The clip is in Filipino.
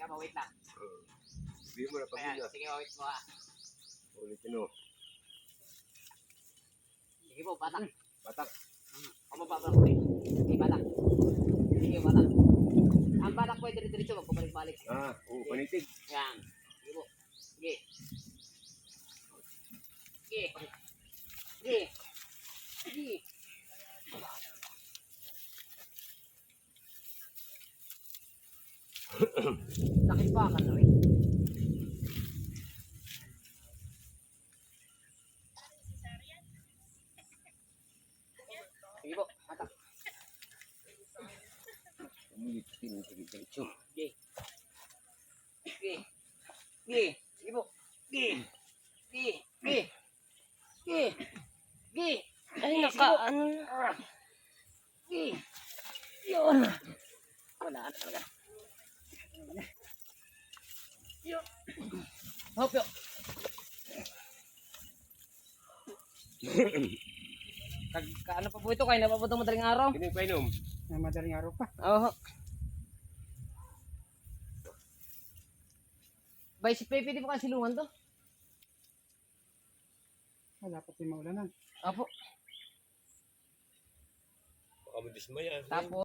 Kaya mawait lang. Uh, hmm. Hindi mo na pamilya. Sige, mawait mo ha. Ulitin mo. Sige po, batak. Batak. Hmm. Kung mababalak ko rin. Sige, batak. Sige, batak. Ang batak pwede rin diretso, magpapalik-balik. Ah, oo, panitig. Yan. Sige po. Sige. Sakit pa ka na rin. Sige po, sige, diretso. Sige. Sige. Sige. Sige po. Sige. Sige. Sige. Sige. Sige. Ay, naka, ano, Ah. Sige. Yun. Wala na talaga. Yun. Hop, yun. Kag, ka, ano pa po ito? Kaya napaputong madaling araw? Kining painom. na madaling araw pa. Oo. Bay, si Pepe, di ba kasi silungan to? Wala pa din maulanan. Apo. Baka madismaya. Tapos,